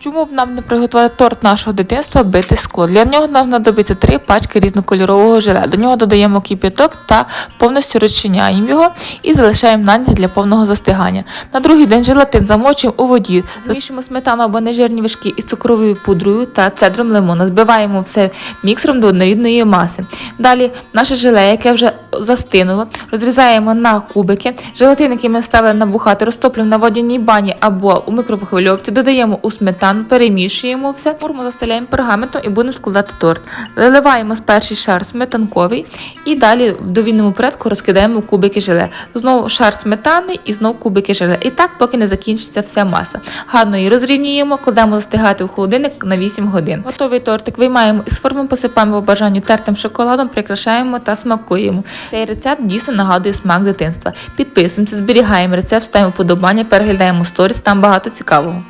Чому б нам не приготувати торт нашого дитинства бити скло? Для нього нам знадобиться три пачки різнокольорового желе. До нього додаємо кип'яток та повністю розчиняємо його і залишаємо на ніч для повного застигання. На другий день желатин замочуємо у воді, змішуємо сметану або нежирні вишки із цукровою пудрою та цедром лимона. Збиваємо все міксером до однорідної маси. Далі наше желе, яке вже застинуло, розрізаємо на кубики. Желатин, який ми ставили набухати, розтоплюємо на водяній бані або у мікрохвильовці, додаємо у сметану, перемішуємо все, форму застеляємо пергаментом і будемо складати торт. Виливаємо з перший шар сметанковий і далі в довільному порядку розкидаємо кубики желе. Знову шар сметани і знову кубики желе. І так, поки не закінчиться вся маса. Гарно її розрівнюємо, кладемо застигати в холодильник на 8 годин. Готовий тортик виймаємо із форми, посипаємо по бажанню тертим шоколадом, прикрашаємо та смакуємо. Цей рецепт дійсно нагадує смак дитинства. Підписуємося, зберігаємо рецепт, ставимо подобання, переглядаємо сторіс, там багато цікавого.